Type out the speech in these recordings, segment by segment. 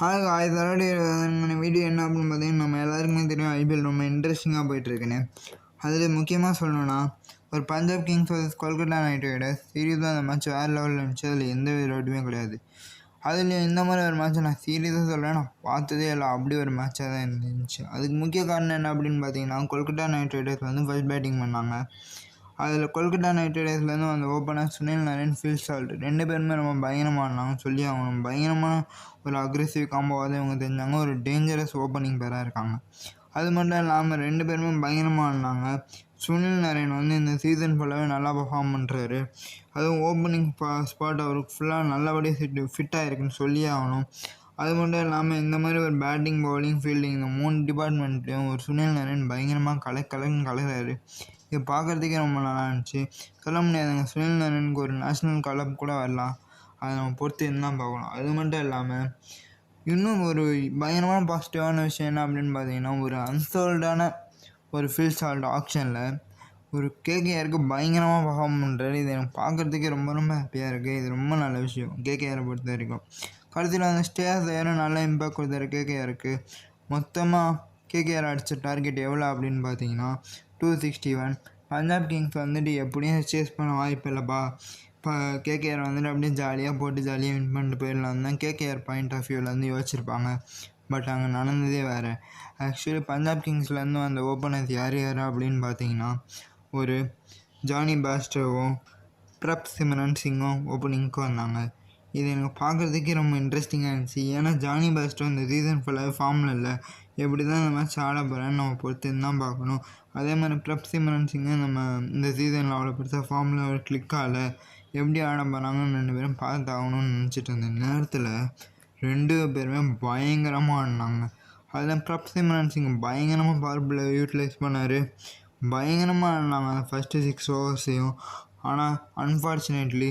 Hi ஆயிரத்தி தொள்ளாயிரத்தி video என்ன அப்படின்னு பார்த்தீங்கன்னா நம்ம எல்லாருக்குமே தெரியும் ஐபிஎல் ரொம்ப இன்ட்ரெஸ்டிங்காக போயிட்டுருக்குன்னு. அதில் முக்கியமாக சொல்லணும்னா ஒரு Punjab Kings vs Kolkata Knight Riders சீரியஸாக அந்த மேட்ச் வேறு லெவலில் இருந்துச்சு. அதில் எந்த வித டவுட்டுமே கிடையாது. அதில் இந்த மாதிரி ஒரு மேட்ச்சை நான் சீரியஸாக சொல்கிறேன் நான் பார்த்ததே இல்லை. அப்படி ஒரு மேட்சாக தான் இருந்துச்சு. அதுக்கு முக்கிய காரணம் என்ன அப்படின்னு பார்த்தீங்கன்னா கொல்கட்டா நைட் ரைடர்ஸ் வந்து ஃபர்ஸ்ட் பேட்டிங் பண்ணாங்க. அதில் கொல்கத்தா நைட் ரைடர்ஸ்லேருந்து அந்த opener Sunil Narine Phil Salt ரெண்டு பேருமே ரொம்ப பயங்கரமாக ஆடினாங்க சொல்லி ஆகணும். பயங்கரமான ஒரு அக்ரெசிவ் காம்போவாக தான் இவங்க தெரிஞ்சாங்க. ஒரு டேஞ்சரஸ் ஓப்பனிங் பேராக இருக்காங்க. அது மட்டும் இல்லாமல் ரெண்டு பேருமே பயங்கரமாக ஆடினாங்க சுனில் நரேன் வந்து இந்த சீசன் ஃபுல்லாகவே நல்லா பர்ஃபார்ம் பண்ணுறாரு அதுவும் ஓப்பனிங் ஸ்பாட் அவருக்கு ஃபுல்லாக நல்லபடியாக ஃபிட் ஃபிட்டாக இருக்குன்னு சொல்லியே ஆகணும். அது மட்டும் இல்லாமல் இந்த மாதிரி ஒரு பேட்டிங் பவுலிங் ஃபீல்டிங் இந்த மூணு டிபார்ட்மெண்ட்லேயும் ஒரு சுனில் நரேன் பயங்கரமாக கலை கலன்னு கலகிறாரு இது பார்க்குறதுக்கே ரொம்ப நல்லா இருந்துச்சு. சொல்ல முடியாதுங்க. சுனில் நரேனுக்கு ஒரு நேஷ்னல் கலப் கூட வரலாம். அதை நம்ம பொறுத்து தான் பார்க்கலாம் அது மட்டும் இல்லாமல் இன்னும் ஒரு பயங்கரமான பாசிட்டிவான விஷயம் என்ன அப்படின்னு பார்த்தீங்கன்னா ஒரு அன்சோல்டான ஒரு ஃபீல் சால்ட் ஆப்ஷனில் ஒரு கேகேஆருக்கு பயங்கரமாக பர்ஃபார்ம் பண்ணுறாரு இது எனக்கு பார்க்குறதுக்கே ரொம்ப ரொம்ப ஹாப்பியாக இருக்குது இது ரொம்ப நல்ல விஷயம். கேகேஆரை பொறுத்த வரைக்கும். கடைசியில் அந்த ஸ்டேஸ் யாரும் நல்ல இம்பாக்ட் கொடுத்தாரு கேகேஆருக்கு. மொத்தமாக கேகேஆர் அடித்த டார்கெட் எவ்வளோ அப்படின்னு பார்த்தீங்கன்னா two sixty one Punjab Kings வந்துட்டு எப்படியும் சேஸ் பண்ண வாய்ப்பு இல்லைப்பா இப்போ கேகேஆர் வந்துட்டு அப்படியே ஜாலியாக போட்டு ஜாலியாக வின் பண்ணிட்டு போயிடலாம் தான் கேகேஆர் பாயிண்ட் ஆஃப் வியூவிலேருந்து யோசிச்சிருப்பாங்க. பட் அங்கே நடந்ததே வேறு. ஆக்சுவலி பஞ்சாப் கிங்ஸ்லேருந்து வந்த ஓப்பனர்ஸ் யார் யார் அப்படின்னு பார்த்தீங்கன்னா ஒரு ஜானி பாஸ்டோவும் பிரப் சிம்ரன் சிங்கும் ஓப்பனிங்க்கு வந்தாங்க. இது எனக்கு பார்க்குறதுக்கே ரொம்ப இன்ட்ரெஸ்டிங்காக இருந்துச்சு. ஏன்னா ஜானி பாஸ்டோ இந்த சீசன் ஃபுல்லாக ஃபார்மில் இல்லை. எப்படி தான் இந்த மேட்ச் ஆட போகிறேன்னு நம்ம பொறுத்து தான் பார்க்கணும். அதே மாதிரி பிரப் சிம்ரன் சிங்கை நம்ம இந்த சீசனில் அவ்வளோ பெருசாக ஃபார்மில் அவர் கிளிக் ஆகலை. எப்படி ஆட போகிறாங்கன்னு ரெண்டு பேரும் பார்த்தாகணும்னு நினச்சிட்டு இருந்த நேரத்தில் ரெண்டு பேருமே பயங்கரமாக ஆடினாங்க. அதில் பிரப் சிம்ரன் சிங் பயங்கரமாக பவர் யூட்டிலைஸ் பண்ணார். பயங்கரமாக ஆடினாங்க. அந்த ஃபஸ்ட்டு சிக்ஸ் ஓவர்ஸையும் ஆனால் அன்ஃபார்ச்சுனேட்லி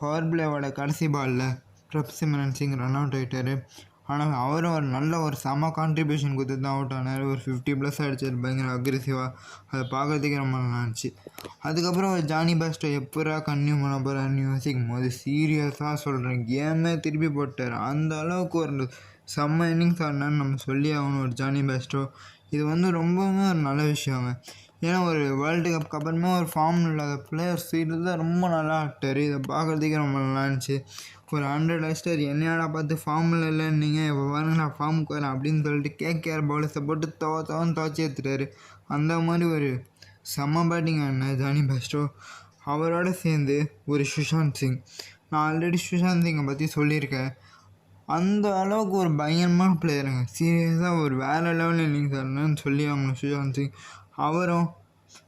பவர் பிளேவோட கடைசி பாலில் Prabhsimran Singh run out ஆகிட்டார் ஆனால் அவரும் ஒரு நல்ல ஒரு செம கான்ட்ரிபியூஷன் கொடுத்து தான் அவுட் ஆனார். ஒரு ஃபிஃப்டி ப்ளஸ் அடிச்சார். பயங்கர அக்ரெசிவாக அதை பார்க்கறதுக்கே ரொம்ப நல்லா இருந்துச்சு. அதுக்கப்புறம் ஒரு ஜானி பாஸ்டோ எப்பரா கன்யூ பண்ண போகிறான்னு யோசிக்கும் போது சீரியஸாக சொல்கிறேன் கேமே திருப்பி போட்டார். அந்த அளவுக்கு ஒரு செம்ம இன்னிங்ஸ் ஆடினான்னு நம்ம சொல்லி ஆகணும். ஒரு ஜானி பாஸ்டோ இது வந்து ரொம்பவுமே ஒரு நல்ல விஷயங்க ஏன்னா ஒரு வேர்ல்டு கப்க்கு அப்புறமா ஒரு ஃபார்ம் இல்லாத பிளேயர்ஸ் இது தான் ரொம்ப நல்லா ஆக்டர் இதை பார்க்குறதுக்கே ரொம்ப நல்லா இருந்துச்சு. ஒரு ஹண்ட்ரட் அஸ்டர் என்னையாடா பார்த்து ஃபார்மில் இல்லைன்னீங்க இப்போ பாருங்க நான் ஃபார்முக்கு வரேன் அப்படின்னு சொல்லிட்டு கேகேஆர் பவுலர்ஸை போட்டு தோ தோன்னு துவச்சி எடுத்துட்டாரு. அந்த மாதிரி ஒரு செம்ம பேட்டிங் ஆடினார் ஜானி பெஸ்டோ அவரோட சேர்ந்து ஒரு சுஷாந்த் சிங். நான் ஆல்ரெடி சுஷாந்த் சிங்கை பற்றி சொல்லியிருக்கேன். அந்த அளவுக்கு ஒரு பயங்கரமான பிளேயருங்க சீரியஸாக ஒரு வேறு லெவலில் இன்னிங்ஸ் ஆடணும்னு சொல்லி அவங்க சுஷாந்த் சிங். அவரும்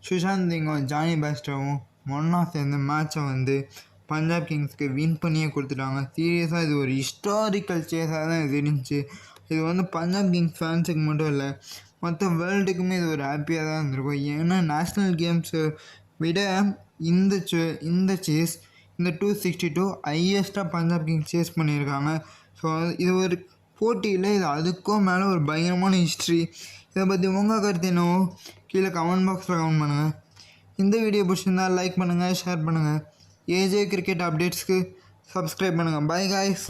சுஷாந்த் சிங்கும் ஜானி பேஸ்டரும் ஒன்றா சேர்ந்து மேட்சை வந்து பஞ்சாப் கிங்ஸ்க்கு வின் பண்ணியே கொடுத்துட்டாங்க. சீரியஸாக இது ஒரு ஹிஸ்டாரிக்கல் சேஸாக தான் இது இருந்துச்சு. இது வந்து பஞ்சாப் கிங்ஸ் ஃபேன்ஸுக்கு மட்டும் இல்லை மொத்த வேர்ல்டுக்குமே இது ஒரு ஹாப்பியாக தான் இருந்திருக்கும். ஏன்னா நேஷ்னல் கேம்ஸை விட இந்த சே- இந்த சேஸ் இந்த டூ சிக்ஸ்டி டூ ஹையஸ்ட்டாக பஞ்சாப் கிங்ஸ் சேஸ் பண்ணியிருக்காங்க. ஸோ இது ஒரு போட்டியில் இது அதுக்கும் மேலே ஒரு பயங்கரமான ஹிஸ்ட்ரி இதை பற்றி உங்கள் கருத்து என்னவோ? கீழே கமெண்ட் பாக்ஸில் கமெண்ட் பண்ணுங்கள் இந்த வீடியோ பிடிச்சிருந்தால் லைக் பண்ணுங்கள் ஷேர் பண்ணுங்கள் ஏஜே கிரிக்கெட் அப்டேட்ஸ்க்கு சப்ஸ்கிரைப் பண்ணுங்கள் பை காய்ஸ்